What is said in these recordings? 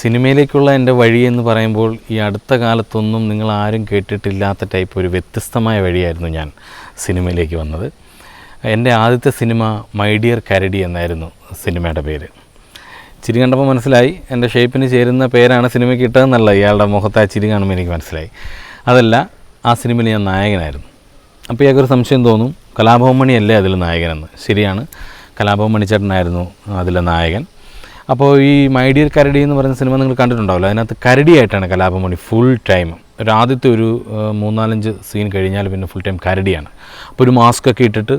സിനിമയിലേക്കുള്ള എന്റെ വഴി എന്ന് പറയുമ്പോൾ ഈ അടുത്ത കാലത്തൊന്നും നിങ്ങൾ ആരും കേട്ടിട്ടില്ലാത്ത ടൈപ്പ് ഒരു വ്യത്യസ്തമായ വഴിയായിരുന്നു ഞാൻ സിനിമയിലേക്ക് വന്നത്. എന്റെ ആദ്യത്തെ സിനിമ മൈ ഡിയർ കരടി എന്നായിരുന്നു സിനിമയുടെ പേര്. ചിരി കണ്ടപ്പോൾ മനസ്സിലായി എന്റെ ഷേപ്പിന് ചേരുന്ന പേരാണ് സിനിമയ്ക്ക് ഇട്ടതെന്നല്ല ഇയാളുടെ മുഖത്ത് ആ ചിരി കാണുമ്പോൾ എനിക്ക് മനസ്സിലായി. അതല്ല ആ സിനിമയിൽ ഞാൻ നായകനായിരുന്നു. അപ്പോൾ ഇയാൾക്കൊരു സംശയം തോന്നും കലാഭവൻ മണിയല്ലേ അതിൽ നായകനെന്ന്? ശരിയാണ് കലാഭവൻ മണിച്ചേട്ടനായിരുന്നു അതിലെ നായകൻ. അപ്പോൾ ഈ മൈഡിയർ കരടി എന്ന് പറയുന്ന സിനിമ നിങ്ങൾ കണ്ടിട്ടുണ്ടാവില്ല. അതിനകത്ത് കരടിയായിട്ടാണ് കലാപമണി മണി ഫുൾ ടൈം ഒരു ആദ്യത്തെ ഒരു മൂന്നാലഞ്ച് സീൻ കഴിഞ്ഞാൽ പിന്നെ ഫുൾ ടൈം കരടിയാണ്. അപ്പോൾ ഒരു മാസ്ക് ഒക്കെ ഇട്ടിട്ട്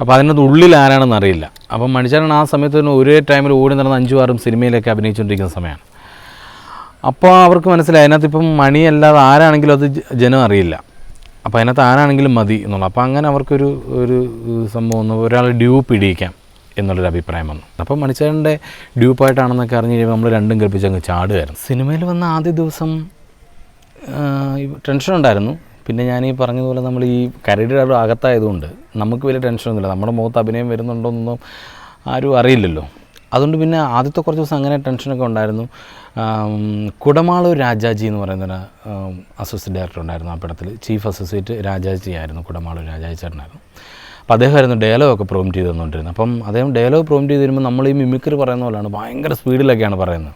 അപ്പോൾ അതിനകത്ത് ഉള്ളിൽ ആരാണെന്ന് അറിയില്ല. അപ്പം മണിച്ചാരൻ ആ സമയത്ത് തന്നെ ഒരേ ടൈമിൽ ഓടി നടന്ന അഞ്ചും ആറും സിനിമയിലൊക്കെ അഭിനയിച്ചുകൊണ്ടിരിക്കുന്ന സമയമാണ്. അപ്പോൾ അവർക്ക് മനസ്സിലായി അതിനകത്ത് ഇപ്പം മണിയല്ലാതെ ആരാണെങ്കിലും അത് ജനം അറിയില്ല. അപ്പോൾ അതിനകത്ത് ആരാണെങ്കിലും മതി എന്നുള്ളത് അപ്പോൾ അങ്ങനെ അവർക്കൊരു ഒരു സംഭവം ഒന്ന് ഒരാൾ ഡ്യൂപ്പ് ഇടിയിക്കാം. എന്നുള്ളൊരു അഭിപ്രായം വന്നു. അപ്പോൾ മണിച്ചേരന്റെ ഡ്യൂപ്പായിട്ടാണെന്നൊക്കെ അറിഞ്ഞ് കഴിയുമ്പോൾ നമ്മൾ രണ്ടും കൽപ്പിച്ച് അങ്ങ് ചാടുമായിരുന്നു സിനിമയിൽ വന്ന ആദ്യ ദിവസം ടെൻഷൻ ഉണ്ടായിരുന്നു. പിന്നെ ഞാൻ ഈ പറഞ്ഞതുപോലെ നമ്മൾ ഈ കരടിയുടെ അകത്തായതുകൊണ്ട് നമുക്ക് വലിയ ടെൻഷനൊന്നുമില്ല നമ്മുടെ മുഖത്ത് അഭിനയം വരുന്നുണ്ടോയെന്നൊന്നും ആരും അറിയില്ലല്ലോ. അതുകൊണ്ട് പിന്നെ ആദ്യത്തെ കുറച്ച് ദിവസം അങ്ങനെ ടെൻഷനൊക്കെ ഉണ്ടായിരുന്നു. കുടമാളൂർ രാജാജി എന്ന് പറയുന്ന അസോസിയറ്റ് ഡയറക്ടർ ഉണ്ടായിരുന്നു ആ പടത്തിൽ ചീഫ് അസോസിയേറ്റ് രാജാജി ആയിരുന്നു കുടമാളൂർ രാജാജി ചേട്ടനായിരുന്നു. അപ്പോൾ അദ്ദേഹമായിരുന്നു ഡയലോഗ് ഒക്കെ പ്രോമിറ്റ് ചെയ്ത് തന്നുകൊണ്ടിരുന്നത്. അപ്പം അദ്ദേഹം ഡയലോഗ് പ്രോമിറ്റ് ചെയ്ത് തരുമ്പോൾ നമ്മൾ ഈ മിമിക്രി പറയുന്ന പോലെയാണ് ഭയങ്കര സ്പീഡിലൊക്കെയാണ് പറയുന്നത്.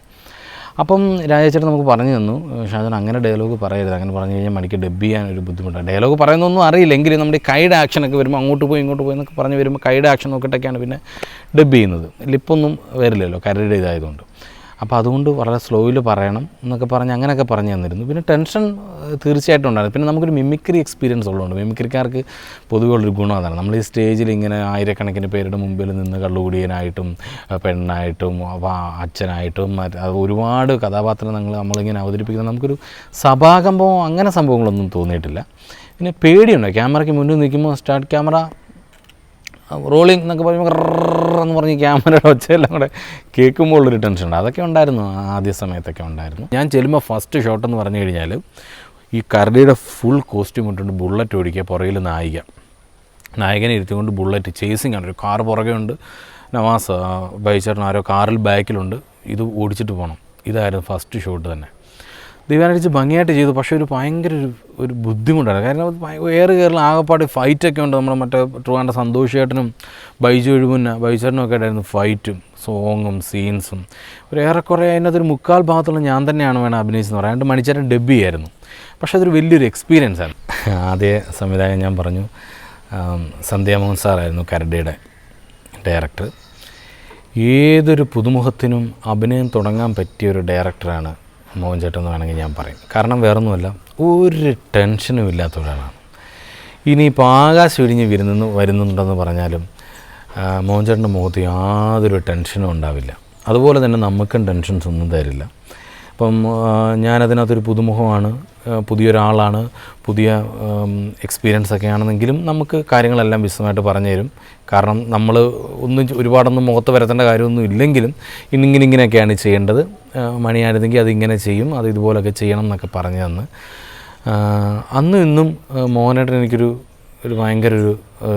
അപ്പം രാജേച്ചേട്ടൻ നമുക്ക് പറഞ്ഞു തന്നു ഷാജൻ അങ്ങനെ ഡയലോഗ് പറയരുത് അങ്ങനെ പറഞ്ഞു കഴിഞ്ഞാൽ മണിക്ക് ഡബ് ചെയ്യാൻ ഒരു ബുദ്ധിമുട്ടാണ്. ഡയലോഗ് പറയുന്നൊന്നും അറിയില്ല എങ്കിലും നമ്മുടെ ഈ ആക്ഷനൊക്കെ വരുമ്പോൾ അങ്ങോട്ട് പോയി ഇങ്ങോട്ട് പോയി എന്നൊക്കെ പറഞ്ഞ് വരുമ്പോൾ കൈയുടെ ആക്ഷൻ നോക്കിയിട്ടൊക്കെയാണ് പിന്നെ ഡബ് ചെയ്യുന്നത്. ലിപ്പൊന്നും വരില്ലല്ലോ കരയുടെ ഇതായതുകൊണ്ട് അപ്പോൾ അതുകൊണ്ട് വളരെ സ്ലോയിൽ പറയണം എന്നൊക്കെ പറഞ്ഞ് അങ്ങനെയൊക്കെ പറഞ്ഞു തന്നിരുന്നു. പിന്നെ ടെൻഷൻ തീർച്ചയായിട്ടും ഉണ്ടായിരുന്നു. പിന്നെ നമുക്കൊരു മിമിക്രി എക്സ്പീരിയൻസ് ഉള്ളതുകൊണ്ട് മിമിക്രിക്കാർക്ക് പൊതുവെ ഉള്ളൊരു ഗുണം അതാണ്. നമ്മൾ ഈ സ്റ്റേജിൽ ഇങ്ങനെ ആയിരക്കണക്കിന് പേരുടെ മുമ്പിൽ നിന്ന് കള്ളുകുടിയനായിട്ടും പെണ്ണായിട്ടും അച്ഛനായിട്ടും ഒരുപാട് കഥാപാത്രം നമ്മൾ നമ്മളിങ്ങനെ അവതരിപ്പിക്കുന്നത് നമുക്കൊരു സഭാകമ്പമോ അങ്ങനെ സംഭവങ്ങളൊന്നും തോന്നിയിട്ടില്ല. പിന്നെ പേടിയുണ്ട്. ക്യാമറയ്ക്ക് മുന്നിൽ നിൽക്കുമ്പോൾ സ്റ്റാർട്ട് ക്യാമറ റോളിംഗ് എന്നൊക്കെ പറയുമ്പോൾ എന്ന് പറഞ്ഞ് ക്യാമറയുടെ ഒച്ചയെല്ലാം കൂടെ കേൾക്കുമ്പോൾ ഉള്ളൊരു ടെൻഷൻ ഉണ്ട്. അതൊക്കെ ഉണ്ടായിരുന്നു ആദ്യ സമയത്തൊക്കെ ഉണ്ടായിരുന്നു. ഞാൻ ചെല്ലുമ്പോൾ ഫസ്റ്റ് ഷോട്ട് എന്ന് പറഞ്ഞു കഴിഞ്ഞാൽ ഈ കരടിയുടെ ഫുൾ കോസ്റ്റ്യൂം ഇട്ടുകൊണ്ട് ബുള്ളറ്റ് ഓടിക്കുക പുറകിൽ നായിക. നായകനെ ഇരുത്തിക്കൊണ്ട് ബുള്ളറ്റ് ചേസിങ് ആണ്. ഒരു കാർ പുറകെ ഉണ്ട്. നവാസ് ബൈച്ചേട്ടൻ ആരോ കാറിൽ ബാക്കിലുണ്ട് ഇത് ഓടിച്ചിട്ട് പോകണം ഇതായിരുന്നു ഫസ്റ്റ് ഷോട്ട് തന്നെ. ദീപാനടിച്ച് ഭംഗിയായിട്ട് ചെയ്തു. പക്ഷേ ഒരു ഭയങ്കര ഒരു ഒരു ബുദ്ധിമുട്ടാണ് കാരണം ഏറെ കേരളം ആകെപ്പാട് ഫൈറ്റൊക്കെ ഉണ്ട്. നമ്മുടെ മറ്റേ ട്രുവാന്റെ സന്തോഷേട്ടനും ബൈജു എഴുപുന്ന ബൈചേട്ടനും ഒക്കെ ആയിട്ടായിരുന്നു ഫൈറ്റും സോങ്ങും സീൻസും ഒരു ഏറെക്കുറെ അതിനകത്തൊരു മുക്കാൽ ഭാഗത്തുള്ള ഞാൻ തന്നെയാണ് വേണം അഭിനയിച്ചെന്ന് പറയാം. രണ്ട് മണിച്ചേട്ടൻ ഡബ് ചെയ്യായിരുന്നു. പക്ഷേ അതൊരു വലിയൊരു എക്സ്പീരിയൻസ് ആണ്. ആദ്യ സംവിധായകൻ ഞാൻ പറഞ്ഞു. സന്ധ്യാമോഹൻ സാറായിരുന്നു കരടിയുടെ ഡയറക്ടർ ഏതൊരു പുതുമുഖത്തിനും അഭിനയം തുടങ്ങാൻ പറ്റിയ ഒരു ഡയറക്ടറാണ് മോഹൻ ചേട്ടൻ എന്ന് വേണമെങ്കിൽ ഞാൻ പറയും. കാരണം വേറൊന്നുമല്ല ഒരു ടെൻഷനും ഇല്ലാത്ത ഒരാളാണ്. ഇനിയിപ്പോൾ ആകാശം ഇടിഞ്ഞ് വരുന്നു വരുന്നുണ്ടെന്ന് പറഞ്ഞാലും മോഹൻ ചേട്ടന്റെ മുഖത്ത് യാതൊരു ടെൻഷനും ഉണ്ടാവില്ല. അതുപോലെ തന്നെ നമുക്കും ടെൻഷൻസ് ഒന്നും തരില്ല. അപ്പം ഞാനതിനകത്തൊരു പുതുമുഖമാണ് പുതിയൊരാളാണ് പുതിയ എക്സ്പീരിയൻസ് ഒക്കെ ആണെന്നെങ്കിലും നമുക്ക് കാര്യങ്ങളെല്ലാം വിശദമായിട്ട് പറഞ്ഞു തരും കാരണം നമ്മൾ ഒന്നും ഒരുപാടൊന്നും മുഖത്ത് വരത്തേണ്ട കാര്യമൊന്നും ഇല്ലെങ്കിലും ഇന്നിങ്ങനെ ഇങ്ങനെയൊക്കെയാണ് ചെയ്യേണ്ടത്. മണിയായിരുന്നെങ്കിൽ അതിങ്ങനെ ചെയ്യും അത് ഇതുപോലൊക്കെ ചെയ്യണം എന്നൊക്കെ പറഞ്ഞു തന്ന്. അന്നും ഇന്നും മോഹനായിട്ട് എനിക്കൊരു ഒരു ഭയങ്കര ഒരു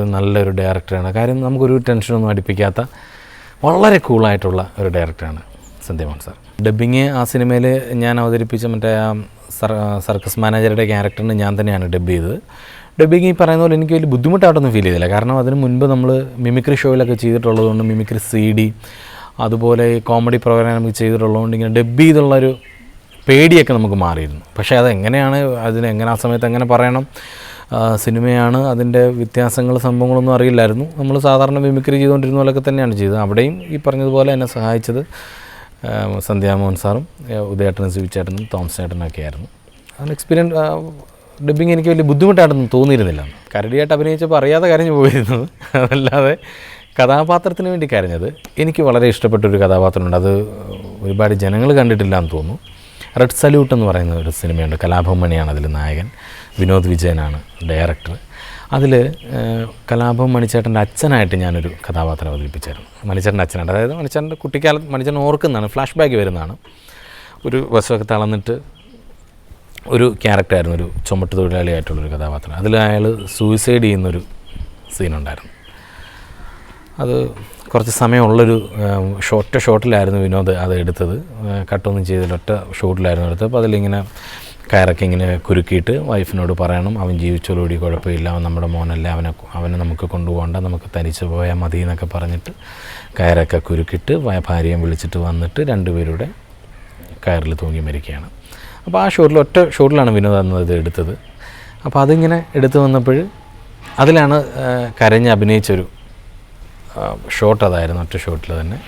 നല്ലൊരു ഡയറക്ടറാണ് കാര്യം നമുക്കൊരു ടെൻഷനൊന്നും അടിപ്പിക്കാത്ത വളരെ കൂളായിട്ടുള്ള ഒരു ഡയറക്ടറാണ് സന്ധ്യമോഹൻ സാർ. ഡബ്ബിങ് ആ സിനിമയിൽ ഞാൻ അവതരിപ്പിച്ച മറ്റേ ആ സർ സർക്കസ് മാനേജറുടെ ക്യാരക്ടറിന് ഞാൻ തന്നെയാണ് ഡബ് ചെയ്തത്. ഡബ്ബിങ് ഈ പറയുന്ന പോലെ എനിക്ക് വലിയ ബുദ്ധിമുട്ടായിട്ടൊന്നും ഫീൽ ചെയ്തില്ല. കാരണം അതിന് മുൻപ് നമ്മൾ മിമിക്രി ഷോയിലൊക്കെ ചെയ്തിട്ടുള്ളതുകൊണ്ട് മിമിക്രി സി ഡി അതുപോലെ കോമഡി പ്രോഗ്രാം നമുക്ക് ചെയ്തിട്ടുള്ളതുകൊണ്ട് ഇങ്ങനെ ഡബ് ചെയ്തുള്ളൊരു പേടിയൊക്കെ നമുക്ക് മാറിയിരുന്നു. പക്ഷേ അതെങ്ങനെയാണ് അതിന് എങ്ങനെ ആ സമയത്ത് എങ്ങനെ പറയണം സിനിമയാണ് അതിന്റെ വ്യത്യാസങ്ങൾ സംഭവങ്ങളൊന്നും അറിയില്ലായിരുന്നു. നമ്മൾ സാധാരണ മിമിക്രി ചെയ്തുകൊണ്ടിരുന്ന പോലൊക്കെ തന്നെയാണ് ചെയ്തത്. അവിടെയും ഈ പറഞ്ഞതുപോലെ എന്നെ സഹായിച്ചത്. സന്ധ്യാമോഹൻ സാറും ഉദയേട്ടനും സിവിച്ചേട്ടനും തോമസ് ഒക്കെ ആയിരുന്നു. അങ്ങനെ എക്സ്പീരിയൻസ് ഡബിങ് എനിക്ക് വലിയ ബുദ്ധിമുട്ടായിട്ടൊന്നും തോന്നിയിരുന്നില്ല. കരടിയായിട്ട് അഭിനയിച്ചപ്പോൾ അറിയാതെ കരഞ്ഞു പോയിരുന്നു. അതല്ലാതെ കഥാപാത്രത്തിന് വേണ്ടി കരഞ്ഞത് എനിക്ക് വളരെ ഇഷ്ടപ്പെട്ടൊരു കഥാപാത്രമുണ്ട്. അത് ഒരുപാട് ജനങ്ങൾ കണ്ടിട്ടില്ല എന്ന് തോന്നുന്നു. റെഡ് സല്യൂട്ട് എന്ന് പറയുന്ന ഒരു സിനിമയുണ്ട്. കലാഭവൻ മണിയാണ് അതിൽ നായകൻ. വിനോദ് വിജയനാണ് ഡയറക്ടർ അതിൽ കലാഭവൻ മണിച്ചേട്ടന്റെ അച്ഛനായിട്ട് ഞാനൊരു കഥാപാത്രം അവതരിപ്പിച്ചായിരുന്നു. മണിച്ചേട്ടന്റെ അച്ഛനായിട്ട് അതായത് മണിച്ചേട്ടന്റെ കുട്ടിക്കാലത്ത് മണിച്ചേട്ടൻ ഓർക്കുന്നതാണ് ഫ്ലാഷ് ബാക്ക് വരുന്നതാണ്. ഒരു വശമൊക്കെ തളർന്നിട്ട് ഒരു ക്യാരക്ടറായിരുന്നു ഒരു ചുമട്ട് തൊഴിലാളിയായിട്ടുള്ളൊരു കഥാപാത്രം. അതിൽ അയാൾ സൂയിസൈഡ് ചെയ്യുന്നൊരു സീനുണ്ടായിരുന്നു അത് കുറച്ച് സമയമുള്ളൊരു ഷോർട്ട് ഷോട്ടിലായിരുന്നു വിനോദ് അത് എടുത്തത്. കട്ടൊന്നും ചെയ്തില്ല ഒറ്റ ഷോട്ടിലായിരുന്നു എടുത്തത്. അപ്പോൾ അതിലിങ്ങനെ കയറൊക്കെ ഇങ്ങനെ കുരുക്കിയിട്ട് വൈഫിനോട് പറയണം അവൻ ജീവിച്ചോടുകൂടി കുഴപ്പമില്ല അവൻ നമ്മുടെ മോനല്ല അവനെ അവനെ നമുക്ക് കൊണ്ടുപോകണ്ട നമുക്ക് തനിച്ച് പോയാൽ മതി എന്നൊക്കെ പറഞ്ഞിട്ട് കയറൊക്കെ കുരുക്കിയിട്ട് ഭാര്യയെ വിളിച്ചിട്ട് വന്നിട്ട് രണ്ടുപേരുടെ കയറിൽ തൂങ്ങി മരിക്കുകയാണ്. അപ്പോൾ ആ ഷോട്ടിൽ ഒറ്റ ഷോട്ടിലാണ് വിനോദ് എന്നത് എടുത്തത്. അപ്പോൾ അതിങ്ങനെ എടുത്തു വന്നപ്പോൾ അതിലാണ് കരഞ്ഞ് അഭിനയിച്ചൊരു ഷോട്ട് അതായിരുന്നു ഒറ്റ ഷോട്ടിൽ തന്നെ.